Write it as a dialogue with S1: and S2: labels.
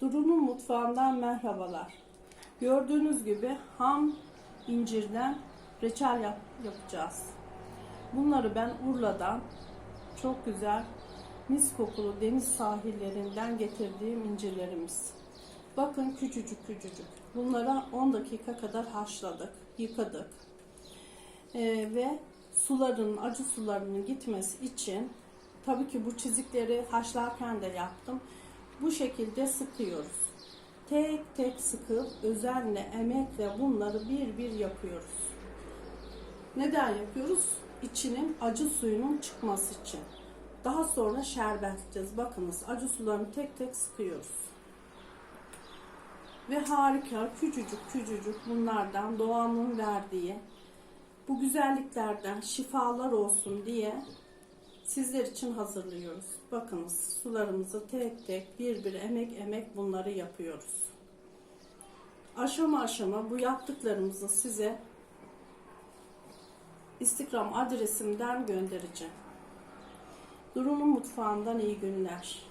S1: Duru'nun mutfağından merhabalar. Gördüğünüz gibi ham incirden reçel yap- yapacağız. Bunları ben Urla'dan çok güzel mis kokulu deniz sahillerinden getirdiğim incirlerimiz. Bakın küçücük küçücük. Bunlara 10 dakika kadar haşladık, yıkadık. Ee, ve suların, acı sularının gitmesi için tabii ki bu çizikleri haşlarken de yaptım. Bu şekilde sıkıyoruz. Tek tek sıkıp özenle, emekle bunları bir bir yapıyoruz. Neden yapıyoruz? İçinin acı suyunun çıkması için. Daha sonra şerbetleyeceğiz. Bakınız acı sularını tek tek sıkıyoruz. Ve harika küçücük küçücük bunlardan doğanın verdiği bu güzelliklerden şifalar olsun diye sizler için hazırlıyoruz. Bakınız sularımızı tek tek bir bir emek emek bunları yapıyoruz. Aşama aşama bu yaptıklarımızı size Instagram adresimden göndereceğim. Duru'nun mutfağından iyi günler.